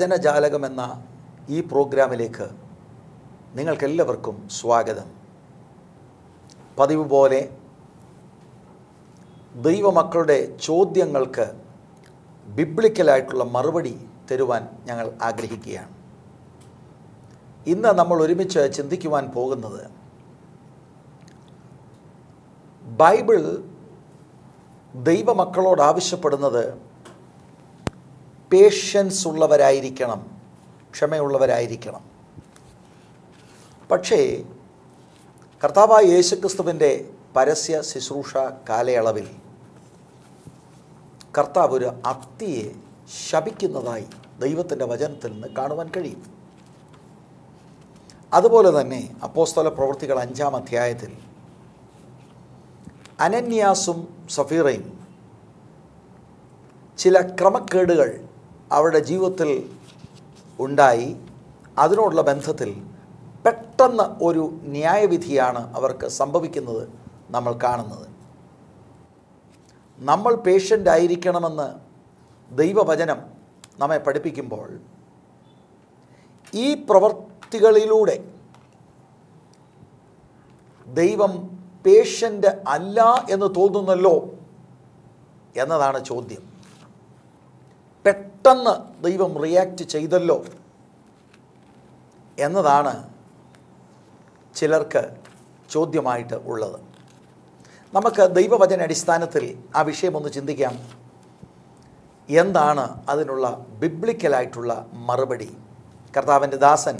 വചനജാലകം എന്ന ഈ പ്രോഗ്രാമിലേക്ക് നിങ്ങൾക്കെല്ലാവർക്കും സ്വാഗതം. പതിവ് പോലെ ദൈവമക്കളുടെ ചോദ്യങ്ങൾക്ക് ബിബ്ലിക്കലായിട്ടുള്ള മറുപടി തരുവാൻ ഞങ്ങൾ ആഗ്രഹിക്കുകയാണ്. ഇന്ന് നമ്മൾ ഒരുമിച്ച് ചിന്തിക്കുവാൻ പോകുന്നത് ബൈബിൾ ദൈവമക്കളോട് ആവശ്യപ്പെടുന്നത് പേഷ്യൻസ് ഉള്ളവരായിരിക്കണം. ക്ഷമയുള്ളവരായിരിക്കണം. പക്ഷേ കർത്താവായ യേശുക്രിസ്തുവിന്റെ പരസ്യ ശുശ്രൂഷ കാലയളവിൽ കർത്താവ് ഒരു അത്തിയെ ശപിക്കുന്നതായി ദൈവത്തിന്റെ വചനത്തിൽ നിന്ന് കാണുവാൻ കഴിയും. അതുപോലെ തന്നെ അപ്പോസ്തല പ്രവൃത്തികൾ അഞ്ചാം അധ്യായത്തിൽ അനന്യാസും സഫീറയും ചില ക്രമക്കേടുകൾ അവരുടെ ജീവിതത്തിൽ ഉണ്ടായി. അതിനോടുള്ള ബന്ധത്തിൽ പെട്ടെന്ന് ഒരു ന്യായവിധിയാണ് അവർക്ക് സംഭവിക്കുന്നത് നമ്മൾ കാണുന്നത്. നമ്മൾ പേഷ്യന്റ് ആയിരിക്കണമെന്ന് ദൈവവചനം നമ്മെ പഠിപ്പിക്കുമ്പോൾ ഈ പ്രവർത്തികളിലൂടെ ദൈവം പേഷ്യന്റ് അല്ല എന്ന് തോന്നുന്നല്ലോ എന്നതാണ് ചോദ്യം. പെട്ടെന്ന് ദൈവം റിയാക്റ്റ് ചെയ്തല്ലോ എന്നതാണ് ചിലർക്ക് ചോദ്യമായിട്ട് ഉള്ളത്. നമുക്ക് ദൈവവചന അടിസ്ഥാനത്തിൽ ആ വിഷയമൊന്ന് ചിന്തിക്കാം. എന്താണ് അതിനുള്ള ബിബ്ലിക്കലായിട്ടുള്ള മറുപടി? കർത്താവിന്റെ ദാസൻ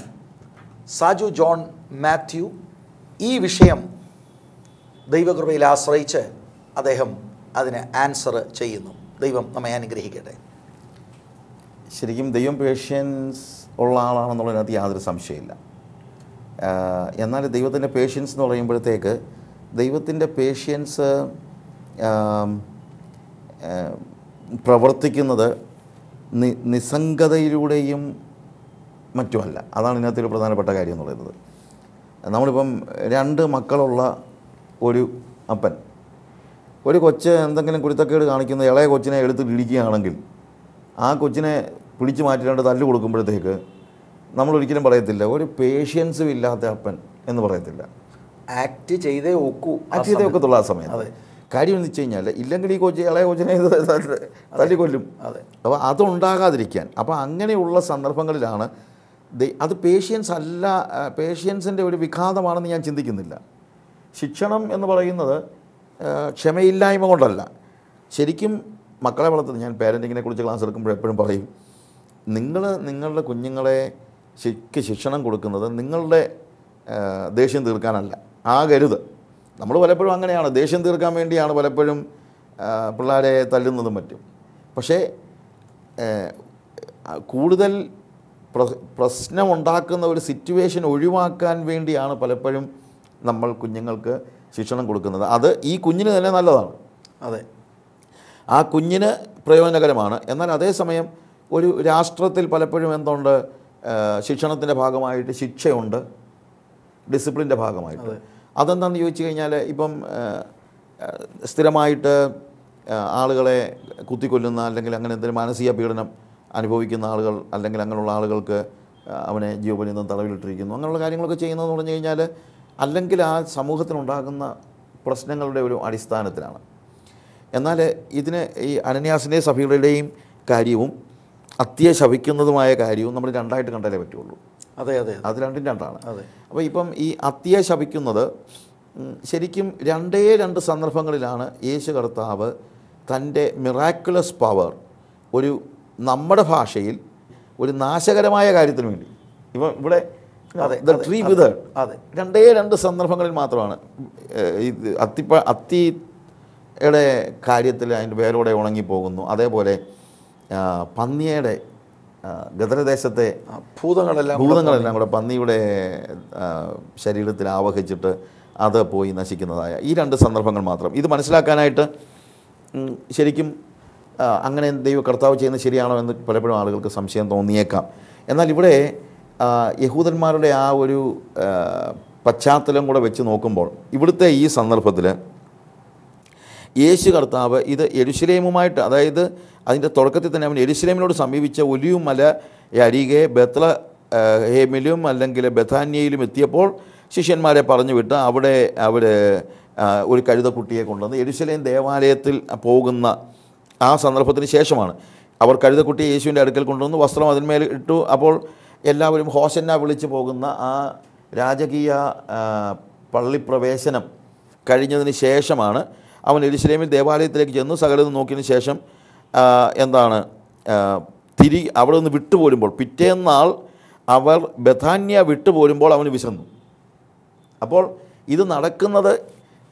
സാജു ജോൺ മാത്യു ഈ വിഷയം ദൈവകൃപയിൽ ആശ്രയിച്ച് അദ്ദേഹം അതിന് ആൻസർ ചെയ്യുന്നു. ദൈവം നമ്മെ അനുഗ്രഹിക്കട്ടെ. ശരിക്കും ദൈവം പേഷ്യൻസ് ഉള്ള ആളാണെന്നുള്ളതിനകത്ത് യാതൊരു സംശയമില്ല. എന്നാൽ ദൈവത്തിന്റെ പേഷ്യൻസ് എന്ന് പറയുമ്പോഴത്തേക്ക് ദൈവത്തിന്റെ പേഷ്യൻസ് പ്രവർത്തിക്കുന്നത് നി നിസ്സംഗതയിലൂടെയും മറ്റുമല്ല. അതാണ് ഇതിനകത്തൊരു പ്രധാനപ്പെട്ട കാര്യം എന്ന് പറയുന്നത്. നമ്മളിപ്പം രണ്ട് മക്കളുള്ള ഒരു അപ്പൻ. ഒരു കൊച്ച് എന്തെങ്കിലും കുരുത്തക്കേട് കാണിക്കുന്ന ഇളയ കൊച്ചിനെ എടുത്തിട്ടിരിക്കുകയാണെങ്കിൽ ആ കൊച്ചിനെ പിടിച്ചു മാറ്റിയിട്ട് തല്ല് കൊടുക്കുമ്പോഴത്തേക്ക് നമ്മൾ ഒരിക്കലും പറയത്തില്ല. ഒരു പേഷ്യൻസും ഇല്ലാത്ത അപ്പൻ എന്ന് പറയത്തില്ല. ആക്ട് ചെയ്തേ ഒക്കൂ ആക്ട് ചെയ്തേ ഒക്കത്തുള്ള ആ സമയത്ത്. അതെ. കാര്യം എന്ന് വെച്ച് കഴിഞ്ഞാൽ ഇല്ലെങ്കിൽ ഈ കൊച്ചി ഇളയ കൊച്ചിനെ തല്ലിക്കൊല്ലും. അതെ. അപ്പോൾ അതുണ്ടാകാതിരിക്കാൻ. അപ്പോൾ അങ്ങനെയുള്ള സന്ദർഭങ്ങളിലാണ് അത് പേഷ്യൻസ് അല്ല പേഷ്യൻസിന്റെ ഒരു വിഘാതമാണെന്ന് ഞാൻ ചിന്തിക്കുന്നില്ല. ശിക്ഷണം എന്ന് പറയുന്നത് ക്ഷമയില്ലായ്മ കൊണ്ടല്ല. ശരിക്കും മക്കളെ വളർത്തുന്നത് ഞാൻ പാരന്റിങ്ങിനെ കുറിച്ച് ക്ലാസ് എടുക്കുമ്പോൾ എപ്പോഴും പറയും നിങ്ങൾ നിങ്ങളുടെ കുഞ്ഞുങ്ങളെ ശരിക്ക് ശിക്ഷണം കൊടുക്കുന്നത് നിങ്ങളുടെ ദേഷ്യം തീർക്കാനല്ല. ആകരുത്. നമ്മൾ പലപ്പോഴും അങ്ങനെയാണ്. ദേഷ്യം തീർക്കാൻ വേണ്ടിയാണ് പലപ്പോഴും പിള്ളേരെ തല്ലുന്നതും മറ്റും. പക്ഷേ കൂടുതൽ പ്ര- പ്രശ്നമുണ്ടാക്കുന്ന ഒരു സിറ്റുവേഷൻ ഒഴിവാക്കാൻ വേണ്ടിയാണ് പലപ്പോഴും നമ്മൾ കുഞ്ഞുങ്ങൾക്ക് ശിക്ഷണം കൊടുക്കുന്നത്. അത് ഈ കുഞ്ഞിന് തന്നെ നല്ലതാണ്. അതെ. ആ കുഞ്ഞിന് പ്രയോജനകരമാണ്. എന്നാൽ അതേസമയം ഒരു രാഷ്ട്രത്തിൽ പലപ്പോഴും എന്തുണ്ട്? ശിക്ഷണത്തിന്റെ ഭാഗമായിട്ട് ശിക്ഷയുണ്ട്. ഡിസിപ്ലിന്റെ ഭാഗമായിട്ട്. അതെന്താണെന്ന് ചോദിച്ചു കഴിഞ്ഞാൽ ഇപ്പം സ്ഥിരമായിട്ട് ആളുകളെ കുത്തിക്കൊല്ലുന്ന അല്ലെങ്കിൽ അങ്ങനെ എന്തെങ്കിലും മാനസിക പീഡനം അനുഭവിക്കുന്ന ആളുകൾ അല്ലെങ്കിൽ അങ്ങനെയുള്ള ആളുകൾക്ക് അവനെ ജീവപര്യന്തം തടവിലിട്ടിരിക്കുന്നു. അങ്ങനെയുള്ള കാര്യങ്ങളൊക്കെ ചെയ്യുന്നതെന്ന് പറഞ്ഞു കഴിഞ്ഞാൽ അല്ലെങ്കിൽ ആ സമൂഹത്തിനുണ്ടാകുന്ന പ്രശ്നങ്ങളുടെ ഒരു അടിസ്ഥാനത്തിലാണ്. എന്നാൽ ഇതിന് ഈ അനന്യാസിന്റെയും സഫീറുടെയും കാര്യവും അത്തിയ ശപിക്കുന്നതുമായ കാര്യവും നമ്മൾ രണ്ടായിട്ട് കണ്ടാലേ പറ്റുള്ളൂ. അതെ അതെ അത്. രണ്ടും രണ്ടാണ്. അതെ. അപ്പോൾ ഇപ്പം ഈ അത്യശപിക്കുന്നത് ശരിക്കും രണ്ടേ രണ്ട് സന്ദർഭങ്ങളിലാണ് യേശു കർത്താവ് തന്റെ മിറാക്കുലസ് പവർ ഒരു നമ്മുടെ ഭാഷയിൽ ഒരു നാശകരമായ കാര്യത്തിന് വേണ്ടി. ഇപ്പം ഇവിടെ അതെ, ദ ട്രീ അതെ, വിത് അതെ. രണ്ടേ രണ്ട് സന്ദർഭങ്ങളിൽ മാത്രമാണ് ഇത് അത്തിപ്പ അത്തിയുടെ കാര്യത്തിൽ അതിന്റെ വേരോടെ ഉണങ്ങിപ്പോകുന്നു. അതേപോലെ പന്നിയുടെ ഗദരദേശത്തെ ഭൂതങ്ങളെല്ലാം ഭൂതങ്ങളെല്ലാം കൂടെ പന്നിയുടെ ശരീരത്തിൽ ആവഹിച്ചിട്ട് അത് പോയി നശിക്കുന്നതായ ഈ രണ്ട് സന്ദർഭങ്ങൾ മാത്രം. ഇത് മനസ്സിലാക്കാനായിട്ട് ശരിക്കും അങ്ങനെ ദൈവ കർത്താവ് ചെയ്യുന്നത് ശരിയാണോ എന്ന് പലപ്പോഴും ആളുകൾക്ക് സംശയം തോന്നിയേക്കാം. എന്നാൽ ഇവിടെ യഹൂദന്മാരുടെ ആ ഒരു പശ്ചാത്തലം കൂടെ വെച്ച് നോക്കുമ്പോൾ ഇവിടുത്തെ ഈ സന്ദർഭത്തിൽ യേശു കർത്താവ് ഇത് എരുശലേമുമായിട്ട് അതായത് അതിന്റെ തുടക്കത്തിൽ തന്നെ അവൻ എരിശ്രേമിനോട് സമീപിച്ച ഒലിയും മല അരികെ ബത്ല ഹേമിലും അല്ലെങ്കിൽ ബഥാന്യയിലും എത്തിയപ്പോൾ ശിഷ്യന്മാരെ പറഞ്ഞു വിട്ട് അവിടെ അവർ ഒരു കഴുതക്കുട്ടിയെ കൊണ്ടുവന്ന് എരുശലേം ദേവാലയത്തിൽ പോകുന്ന ആ സന്ദർഭത്തിന് ശേഷമാണ് അവർ കഴുതക്കുട്ടിയെ യേശുവിന്റെ അടുക്കൽ കൊണ്ടുവന്ന് വസ്ത്രം അതിന്മേൽ ഇട്ടു. അപ്പോൾ എല്ലാവരും ഹോസന്ന വിളിച്ചു പോകുന്ന ആ രാജകീയ പള്ളിപ്രവേശനം കഴിഞ്ഞതിന് ശേഷമാണ് അവൻ എരുശലേമിൽ ദേവാലയത്തിലേക്ക് ചെന്ന് സകലതും നോക്കിയതിന് ശേഷം എന്താണ് തിരി അവിടെ നിന്ന് വിട്ടുപോരുമ്പോൾ പിറ്റേന്നാൾ അവർ ബഥാന്യ വിട്ടുപോരുമ്പോൾ അവന് വിശന്നു. അപ്പോൾ ഇത് നടക്കുന്നത്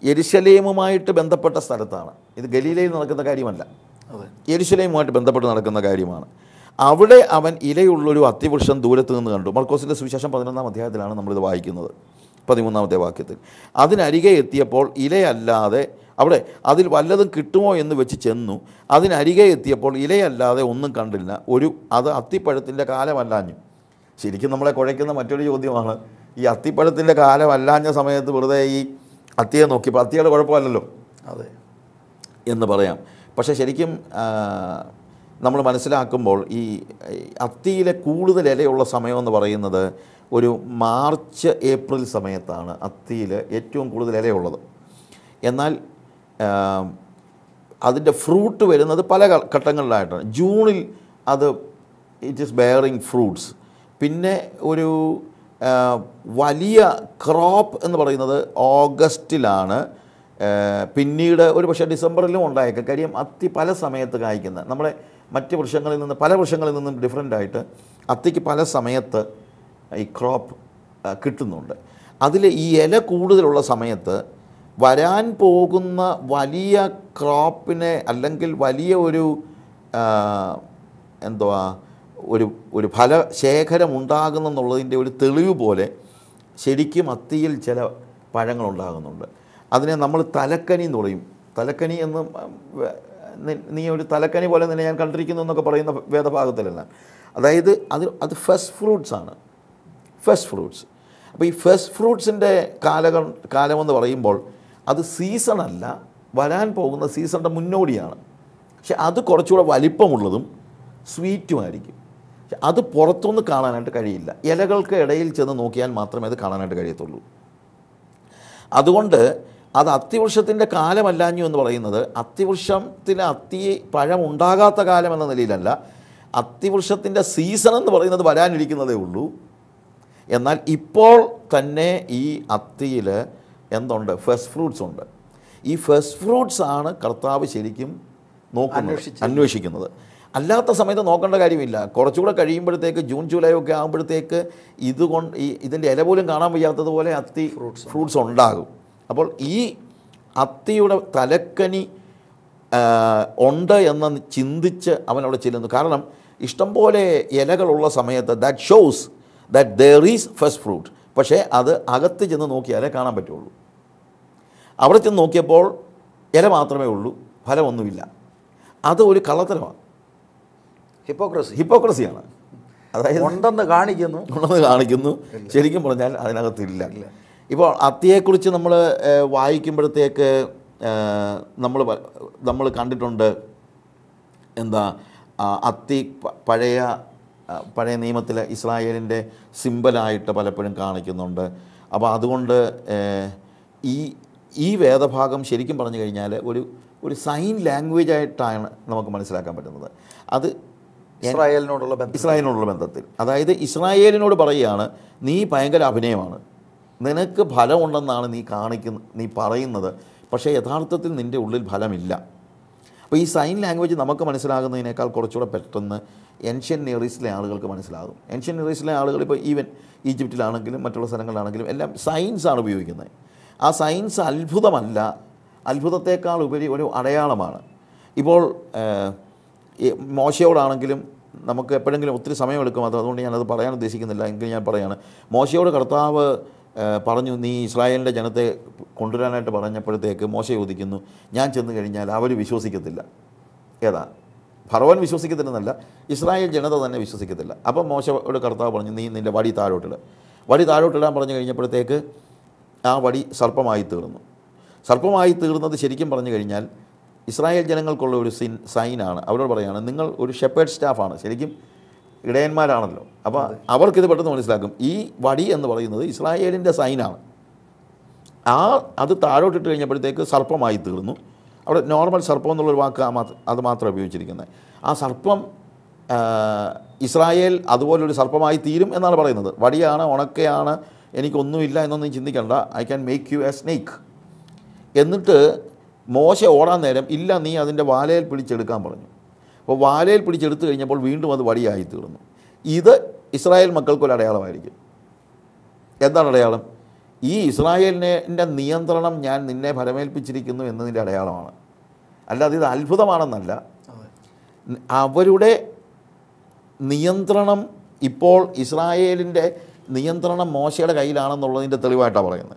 എരിശലേമുമായിട്ട് ബന്ധപ്പെട്ട സ്ഥലത്താണ്. ഇത് ഗലീലയിൽ നടക്കുന്ന കാര്യമല്ല. അതെ. യെരുശലേമുമായിട്ട് ബന്ധപ്പെട്ട് നടക്കുന്ന കാര്യമാണ്. അവിടെ അവൻ ഇലയുള്ളൊരു അത്തിവൃക്ഷം ദൂരത്ത് നിന്ന് കണ്ടു. മർക്കോസിന്റെ സുവിശേഷം പതിനൊന്നാം അധ്യായത്തിലാണ് നമ്മളിത് വായിക്കുന്നത്. പതിമൂന്നാമത്തെ വാക്യത്തിൽ. അതിനരികെ എത്തിയപ്പോൾ ഇലയല്ലാതെ അവിടെ അതിൽ വല്ലതും കിട്ടുമോ എന്ന് വെച്ച് ചെന്നു. അതിനരികെ എത്തിയപ്പോൾ ഇലയല്ലാതെ ഒന്നും കണ്ടില്ല. ഒരു അത് അത്തിപ്പഴത്തിന്റെ കാലമല്ലാഞ്ഞു. ശരിക്കും നമ്മളെ കുഴയ്ക്കുന്ന മറ്റൊരു ചോദ്യമാണ്. ഈ അത്തിപ്പഴത്തിന്റെ കാലമല്ലാഞ്ഞ സമയത്ത് വെറുതെ ഈ അത്തിയെ നോക്കിയപ്പോൾ അത്തിയുടെ കുഴപ്പമല്ലല്ലോ. അതെ. എന്ന് പറയാം. പക്ഷേ ശരിക്കും നമ്മൾ മനസ്സിലാക്കുമ്പോൾ ഈ അത്തിയിലെ കൂടുതൽ ഇലയുള്ള സമയമെന്ന് പറയുന്നത് ഒരു മാർച്ച് ഏപ്രിൽ സമയത്താണ് അത്തിയിൽ ഏറ്റവും കൂടുതൽ ഇലയുള്ളത്. എന്നാൽ അതിന്റെ ഫ്രൂട്ട് വരുന്നത് പല ഘട്ടങ്ങളിലായിട്ടാണ്. ജൂണിൽ അത് ഇറ്റ് ഈസ് ബെയറിങ് ഫ്രൂട്ട്സ് പിന്നെ ഒരു വലിയ ക്രോപ്പ് എന്ന് പറയുന്നത് ഓഗസ്റ്റിലാണ്. പിന്നീട് ഒരു പക്ഷേ ഡിസംബറിലും ഉണ്ടായേക്കാം. കാര്യം അത്തി പല സമയത്ത് കായ്ക്കുന്ന നമ്മളെ മറ്റ് വൃക്ഷങ്ങളിൽ നിന്ന് പല വൃക്ഷങ്ങളിൽ നിന്നും ഡിഫറെന്റ് ആയിട്ട് അത്തിക്ക് പല സമയത്ത് ഈ ക്രോപ്പ് കിട്ടുന്നുണ്ട്. അതിൽ ഈ ഇല കൂടുതലുള്ള സമയത്ത് വരാൻ പോകുന്ന വലിയ ക്രോപ്പിനെ അല്ലെങ്കിൽ വലിയ ഒരു എന്തുവാ ഒരു ഒരു ഫലശേഖരം ഉണ്ടാകുന്നെന്നുള്ളതിന്റെ ഒരു തെളിവ് പോലെ ശരിക്കും അത്തിയിൽ ചില പഴങ്ങളുണ്ടാകുന്നുണ്ട്. അതിനെ നമ്മൾ തലക്കനി എന്ന് പറയും. തലക്കനി എന്ന് നീ ഒരു തലക്കനി പോലെ തന്നെ ഞാൻ കണ്ടിരിക്കുന്നു എന്നൊക്കെ പറയുന്ന വേദഭാഗത്തിലല്ല. അതായത് അത് അത് ഫസ്റ്റ് ഫ്രൂട്ട്സ് ആണ്. ഫസ്റ്റ് ഫ്രൂട്ട്സ് അപ്പോൾ ഈ ഫസ്റ്റ് ഫ്രൂട്ട്സിന്റെ കാലകൾ കാലമെന്ന് പറയുമ്പോൾ അത് സീസണല്ല വരാൻ പോകുന്ന സീസണിന്റെ മുന്നോടിയാണ്. പക്ഷെ അത് കുറച്ചുകൂടെ വലിപ്പമുള്ളതും സ്വീറ്റുമായിരിക്കും പക്ഷെ അത് പുറത്തുനിന്ന് കാണാനായിട്ട് കഴിയില്ല. ഇലകൾക്ക് ഇടയിൽ ചെന്ന് നോക്കിയാൽ മാത്രമേ അത് കാണാനായിട്ട് കഴിയത്തുള്ളൂ. അതുകൊണ്ട് അത് അത്തിവൃക്ഷത്തിന്റെ കാലമല്ലാഞ്ഞു എന്ന് പറയുന്നത് അത്തിവൃക്ഷത്തിന് അത്തി പഴം ഉണ്ടാകാത്ത കാലം എന്ന നിലയിലല്ല. അത്തിവൃക്ഷത്തിന്റെ സീസൺ എന്ന് പറയുന്നത് വരാനിരിക്കുന്നതേ ഉള്ളൂ. എന്നാൽ ഇപ്പോൾ തന്നെ ഈ അത്തിയിൽ എന്തുണ്ട്? ഫസ്റ്റ് ഫ്രൂട്ട്സ് ഉണ്ട്. ഈ ഫസ്റ്റ് ഫ്രൂട്ട്സ് ആണ് കർത്താവ് ശരിക്കും നോക്കുന്നത്. അന്വേഷിക്കുന്നത്. അല്ലാത്ത സമയത്ത് നോക്കേണ്ട കാര്യമില്ല. കുറച്ചുകൂടെ കഴിയുമ്പോഴത്തേക്ക് ജൂൺ ജൂലൈ ഒക്കെ ആകുമ്പോഴത്തേക്ക് ഇതുകൊണ്ട് ഈ ഇതിന്റെ ഇല പോലും കാണാൻ വയ്യാത്തതുപോലെ അത്തി ഫ്രൂട്ട്സ് ഫ്രൂട്ട്സ് ഉണ്ടാകും. അപ്പോൾ ഈ അത്തിയുടെ തലക്കനി ഉണ്ട് എന്ന് ചിന്തിച്ച് അവൻ അവിടെ ചെല്ലുന്നു. കാരണം ഇഷ്ടംപോലെ ഇലകളുള്ള സമയത്ത് that shows that there is first fruit പക്ഷേ അത് അകത്ത് ചെന്ന് നോക്കിയാലേ കാണാൻ പറ്റുള്ളൂ. അവിടെ ചെന്ന് നോക്കിയപ്പോൾ ഇല മാത്രമേ ഉള്ളൂ ഫലമൊന്നുമില്ല. അത് ഒരു കള്ളത്തരമാണ്. ഹിപ്പോക്രസി ഹിപ്പോക്രസിയാണ് അതായത് ഉണ്ടെന്ന് കാണിക്കുന്നു. ഉണ്ടെന്ന് കാണിക്കുന്നു. ശരിക്കും പറഞ്ഞാൽ അതിനകത്തില്ല. ഇപ്പോൾ അത്തിയെക്കുറിച്ച് നമ്മൾ വായിക്കുമ്പോഴത്തേക്ക് നമ്മൾ നമ്മൾ കണ്ടിട്ടുണ്ട് എന്താ അത്തി പഴയ പഴയ നിയമത്തിലെ ഇസ്രായേലിന്റെ സിമ്പലായിട്ട് പലപ്പോഴും കാണിക്കുന്നുണ്ട്. അപ്പോൾ അതുകൊണ്ട് ഈ ഈ വേദഭാഗം ശരിക്കും പറഞ്ഞു കഴിഞ്ഞാൽ ഒരു ഒരു സൈൻ ലാംഗ്വേജ് ആയിട്ടാണ് നമുക്ക് മനസ്സിലാക്കാൻ പറ്റുന്നത്. അത് ഇസ്രായേലിനോടുള്ള ഇസ്രായേലിനോടുള്ള ബന്ധത്തിൽ. അതായത് ഇസ്രായേലിനോട് പറയുകയാണ് നീ ഭയങ്കര അഭിനയമാണ്. നിനക്ക് ഫലമുണ്ടെന്നാണ് നീ കാണിക്കുന്ന നീ പറയുന്നത്. പക്ഷേ യഥാർത്ഥത്തിൽ നിന്റെ ഉള്ളിൽ ഫലമില്ല. അപ്പോൾ ഈ സൈൻ ലാംഗ്വേജ് നമുക്ക് മനസ്സിലാകുന്നതിനേക്കാൾ കുറച്ചുകൂടെ പെട്ടെന്ന് ഏൻഷ്യൻ നിയറീസിലെ ആളുകൾക്ക് മനസ്സിലാകും. ഏൻഷ്യൻ നിയറീസിലെ ആളുകൾ ഇപ്പോൾ ഈവൻ ഈജിപ്തിലാണെങ്കിലും മറ്റുള്ള സ്ഥലങ്ങളിലാണെങ്കിലും എല്ലാം സയൻസാണ് ഉപയോഗിക്കുന്നത്. ആ സയൻസ് അത്ഭുതമല്ല. അത്ഭുതത്തെക്കാൾ ഉപരി ഒരു അടയാളമാണ്. ഇപ്പോൾ മോശയോടാണെങ്കിലും നമുക്ക് എപ്പോഴെങ്കിലും ഒത്തിരി സമയമെടുക്കും. അത് അതുകൊണ്ട് ഞാനത് പറയാൻ ഉദ്ദേശിക്കുന്നില്ല. എങ്കിലും ഞാൻ പറയാണ്. മോശയോട് കർത്താവ് പറഞ്ഞു നീ ഇസ്രായേലിന്റെ ജനത്തെ കൊണ്ടുവരാനായിട്ട് പറഞ്ഞപ്പോഴത്തേക്ക് മോശ ചോദിക്കുന്നു ഞാൻ ചെന്ന് കഴിഞ്ഞാൽ അവർ വിശ്വസിക്കത്തില്ല. ഏതാ? ഭർവൻ വിശ്വസിക്കത്തില്ലെന്നല്ല ഇസ്രായേൽ ജനത തന്നെ വിശ്വസിക്കത്തില്ല. അപ്പം മോശയോട് കർത്താവ് പറഞ്ഞു നീ നിന്റെ വടി താഴോട്ടിട. വടി താഴോട്ടിടാൻ പറഞ്ഞു കഴിഞ്ഞപ്പോഴത്തേക്ക് ആ വടി സർപ്പമായി തീർന്നു. സർപ്പമായി തീർന്നത് ശരിക്കും പറഞ്ഞു കഴിഞ്ഞാൽ ഇസ്രായേൽ ജനങ്ങൾക്കുള്ള ഒരു സിൻ സൈനാണ്. അവരോട് പറയുകയാണ് നിങ്ങൾ ഒരു ഷെപ്പേഡ് സ്റ്റാഫാണ്. ശരിക്കും ഇടയന്മാരാണല്ലോ. അപ്പോൾ അവർക്കിത് പെട്ടെന്ന് മനസ്സിലാക്കും. ഈ വടി എന്ന് പറയുന്നത് ഇസ്രായേലിന്റെ സൈനാണ്. ആ അത് താഴോട്ടിട്ട് കഴിഞ്ഞപ്പോഴത്തേക്ക് സർപ്പമായി തീർന്നു. അവിടെ നോർമൽ സർപ്പം എന്നുള്ളൊരു വാക്ക് അത് മാത്രമേ ഉപയോഗിച്ചിരിക്കുന്നത്. ആ സർപ്പം ഇസ്രായേൽ അതുപോലൊരു സർപ്പമായി തീരും എന്നാണ് പറയുന്നത്. വടിയാണ് ഉണക്കയാണ് എനിക്കൊന്നുമില്ല എന്നൊന്നും ചിന്തിക്കണ്ട. I can make you a snake എന്നിട്ട് മോശ ഓടാൻ നേരം ഇല്ല നീ അതിന്റെ വാലയിൽ പിടിച്ചെടുക്കാൻ പറഞ്ഞു. അപ്പോൾ വാലയിൽ പിടിച്ചെടുത്തു കഴിഞ്ഞപ്പോൾ വീണ്ടും അത് വടിയായി തീർന്നു ഇത് ഇസ്രായേൽ മക്കൾക്കൊരു അടയാളമായിരിക്കും. എന്താണ് അടയാളം? ഈ ഇസ്രായേലിന്റെ നിയന്ത്രണം ഞാൻ നിന്നെ ഫലമേൽപ്പിച്ചിരിക്കുന്നു എന്നതിന്റെ അടയാളമാണ്. അല്ലാതെ ഇത് അത്ഭുതമാണെന്നല്ല. അവരുടെ നിയന്ത്രണം ഇപ്പോൾ ഇസ്രായേലിന്റെ നിയന്ത്രണം മോശയുടെ കയ്യിലാണെന്നുള്ളതിന്റെ തെളിവായിട്ടാണ് പറയുന്നത്.